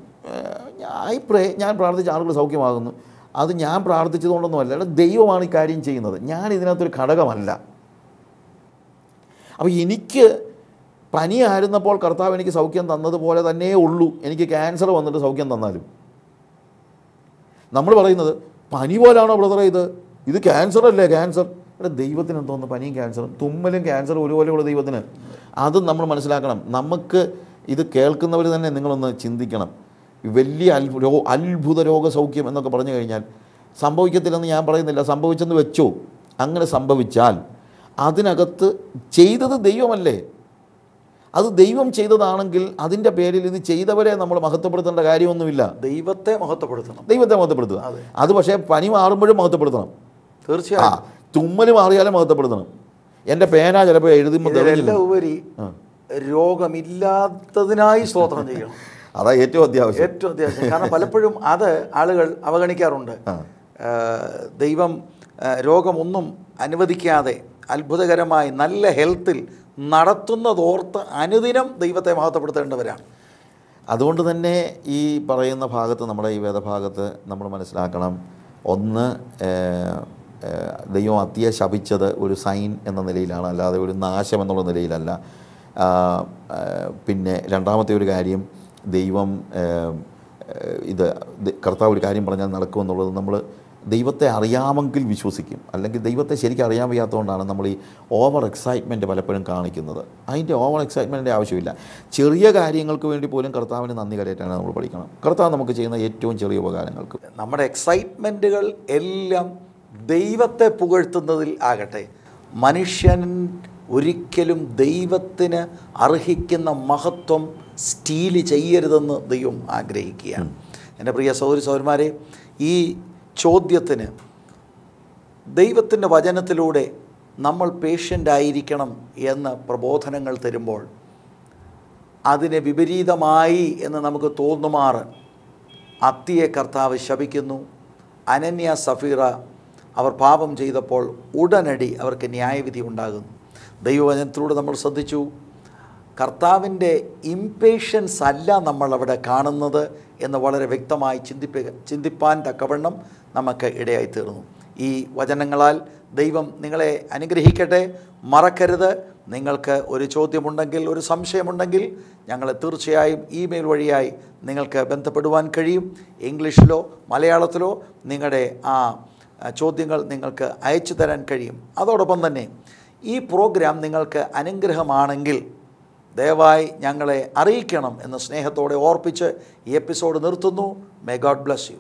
I pray ഞാൻ പ്രാർത്ഥിച്ച ആളുകൾ സൗഖ്യമാകുന്നു. അത് ഞാൻ പ്രാർത്ഥിച്ചതുകൊണ്ടൊന്നുമല്ല അല്ല ദൈവമാണ് ഈ കാര്യം ചെയ്യുന്നത്. ഞാൻ ഇതിനകത്തൊരു ഘടകമല്ല. അപ്പോൾ എനിക്ക് പനിയായിരുന്നപ്പോൾ കർത്താവ് എനിക്ക് സൗഖ്യം തന്നതുപോലെ തന്നെ ഉള്ളൂ. എനിക്ക് ക്യാൻസർ വന്നിട്ട് സൗഖ്യം തന്നാലും. നമ്മൾ പറയുന്നത് പനി പോലാണോ ബ്രദറെ ഇത്? ഇത് ക്യാൻസർ അല്ലേ ക്യാൻസർ? ഇവിടെ ദൈവത്തിന് എന്തോന്ന്? പനിയും ക്യാൻസറും. തുമ്മലും ക്യാൻസറും ഒരുപോലെയുള്ള ദൈവത്തിന്. അതും നമ്മൾ മനസ്സിലാക്കണം. നമുക്ക് ഇത് കേൾക്കുന്നവർ തന്നെ നിങ്ങളൊന്ന് ചിന്തിക്കണം. വലിയ അത്ഭുത അത്ഭുത രോഗസൗഖ്യം എന്നൊക്കെ പറഞ്ഞു കഴിഞ്ഞാൽ സംഭവിക്കത്തില്ലെന്ന് ഞാൻ പറയുന്നില്ല. സംഭവിച്ചെന്ന് വെച്ചോ. അങ്ങനെ സംഭവിച്ചാൽ അതിനകത്ത് ചെയ്തത് ദൈവമല്ലേ? അത് ദൈവം ചെയ്തതാണെങ്കിൽ അതിന്റെ പേരിൽ ഇത് ചെയ്തവരെ നമ്മൾ മഹത്വപ്പെടുത്തേണ്ട കാര്യമൊന്നുമില്ല. ദൈവത്തെ മഹത്വപ്പെടുത്തണം. ദൈവത്തെ മഹത്വപ്പെടുത്തുക. അത്. പക്ഷേ പനി മാറുമ്പോഴും മഹത്വപ്പെടുത്തണം. ആ തീർച്ചയായും തുമ്മൽ മാറിയാലും മഹത്വപ്പെടുത്തണം. എന്റെ പേന ചിലപ്പോൾ എഴുതുമ്പോൾ ഉപരി രോഗമില്ലാത്തതിനായി സ്തോത്രം ചെയ്യണം അതാ ഏറ്റവും അത്യാവശ്യം. ഏറ്റവും അത്യാവശ്യം. കാരണം പലപ്പോഴും അത് ആളുകൾ അവഗണിക്കാറുണ്ട്. ദൈവം രോഗമൊന്നും അനുവദിക്കാതെ അത്ഭുതകരമായി നല്ല ഹെൽത്തിൽ നടത്തുന്നതോർത്ത് അനുദിനം ദൈവത്തെ മഹത്വപ്പെടുത്തേണ്ടവരാണ്. അതുകൊണ്ട് തന്നെ ഈ പറയുന്ന ഭാഗത്ത് നമ്മുടെ ഈ വേദഭാഗത്ത് നമ്മൾ മനസ്സിലാക്കണം. ഒന്ന് ദൈവം അത്യ ശപിച്ചത് ഒരു സൈൻ എന്ന നിലയിലാണ് അല്ലാതെ ഒരു നാശം എന്നുള്ള നിലയിലല്ല. പിന്നെ രണ്ടാമത്തെ ഒരു കാര്യം ദൈവം ഇത് കർത്താവ് ഒരു കാര്യം പറഞ്ഞാൽ നടക്കുമെന്നുള്ളത് നമ്മൾ ദൈവത്തെ അറിയാമെങ്കിൽ വിശ്വസിക്കും. അല്ലെങ്കിൽ ദൈവത്തെ ശരിക്കും അറിയാൻ വയ്യാത്തതുകൊണ്ടാണ് നമ്മൾ ഈ ഓവർ എക്സൈറ്റ്മെന്റ് പലപ്പോഴും കാണിക്കുന്നത്. അതിന്റെ ഓവർ എക്സൈറ്റ്മെന്റിന്റെ ആവശ്യമില്ല. ചെറിയ കാര്യങ്ങൾക്ക് വേണ്ടി പോലും കർത്താവിന് നന്ദി കരയറ്റാണ് നമ്മൾ പഠിക്കണം. കർത്താവ് നമുക്ക് ചെയ്യുന്ന ഏറ്റവും ചെറിയ ഉപകാരങ്ങൾക്ക്. നമ്മുടെ എക്സൈറ്റ്മെന്റുകൾ എല്ലാം ദൈവത്തെ പുകഴ്ത്തുന്നതിൽ ആകട്ടെ. മനുഷ്യൻ ഒരിക്കലും ദൈവത്തിന് അർഹിക്കുന്ന മഹത്വം സ്റ്റീൽ ചെയ്യരുതെന്ന് ദൈവം ആഗ്രഹിക്കുകയാണ്. എന്റെ പ്രിയ സൗരി സൗരന്മാരെ ഈ ചോദ്യത്തിന് ദൈവത്തിന്റെ വചനത്തിലൂടെ നമ്മൾ പേഷ്യന്റ് ആയിരിക്കണം എന്ന് പ്രബോധനങ്ങൾ തരുമ്പോൾ അതിനെ വിപരീതമായി എന്ന് നമുക്ക് തോന്നുമാറ് അത്തിയെ കർത്താവ് ശപിക്കുന്നു. അനന്യ സഫീറ അവർ പാപം ചെയ്തപ്പോൾ ഉടനടി അവർക്ക് ന്യായവിധി ഉണ്ടാകുന്നു. ദൈവവചനത്തിലൂടെ നമ്മൾ ശ്രദ്ധിച്ചു. കർത്താവിന്റെ ഇംപേഷ്യൻസ് അല്ല നമ്മൾ അവിടെ കാണുന്നത് എന്ന് വളരെ വ്യക്തമായി ചിന്തിപ്പി ചിന്തിപ്പാൻ തക്കവണ്ണം നമുക്ക് ഇടയായി തീർന്നു ഈ വചനങ്ങളാൽ ദൈവം നിങ്ങളെ അനുഗ്രഹിക്കട്ടെ. മറക്കരുത്. നിങ്ങൾക്ക് ഒരു ചോദ്യമുണ്ടെങ്കിൽ ഒരു സംശയമുണ്ടെങ്കിൽ ഞങ്ങൾ തീർച്ചയായും ഇമെയിൽ വഴിയായി നിങ്ങൾക്ക് ബന്ധപ്പെടുവാൻ കഴിയും. ഇംഗ്ലീഷിലോ മലയാളത്തിലോ നിങ്ങളുടെ ആ, ചോദ്യങ്ങൾ നിങ്ങൾക്ക് അയച്ചു തരാൻ കഴിയും. അതോടൊപ്പം തന്നെ ഈ പ്രോഗ്രാം നിങ്ങൾക്ക് അനുഗ്രഹമാണെങ്കിൽ ദയവായി ഞങ്ങളെ അറിയിക്കണം എന്ന് സ്നേഹത്തോടെ ഓർപ്പിച്ച് ഈ എപ്പിസോഡ് നിർത്തുന്നു. May God bless you